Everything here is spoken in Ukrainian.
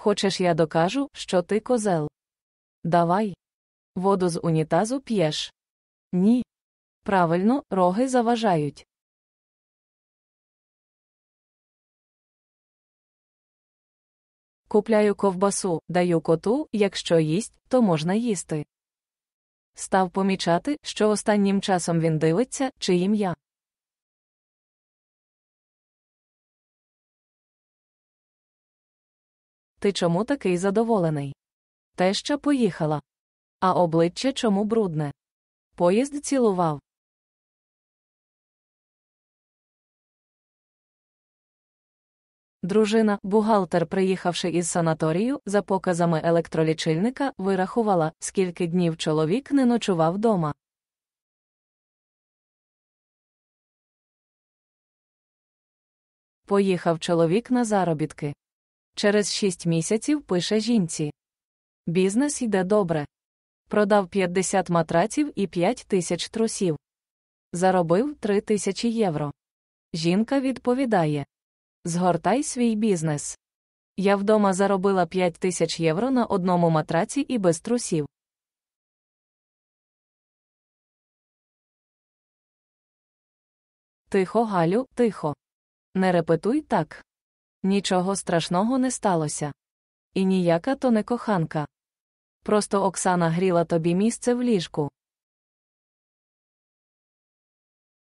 Хочеш, я докажу, що ти козел? Давай. Воду з унітазу п'єш. Ні. Правильно, роги заважають. Купляю ковбасу, даю коту, якщо їсть, то можна їсти. Став помічати, що останнім часом він дивиться, чи ім'я. Ти чому такий задоволений? Теща поїхала. А обличчя чому брудне? Поїзд цілував. Дружина, бухгалтер, приїхавши із санаторію, за показами електролічильника, вирахувала, скільки днів чоловік не ночував дома. Поїхав чоловік на заробітки. Через шість місяців пише жінці. Бізнес йде добре. Продав 50 матраців і 5 тисяч трусів. Заробив 3 тисячі євро. Жінка відповідає: Згортай свій бізнес. Я вдома заробила 5 тисяч євро на одному матраці і без трусів. Тихо, Галю, тихо. Не репетуй так. Нічого страшного не сталося. І ніяка то не коханка. Просто Оксана гріла тобі місце в ліжку.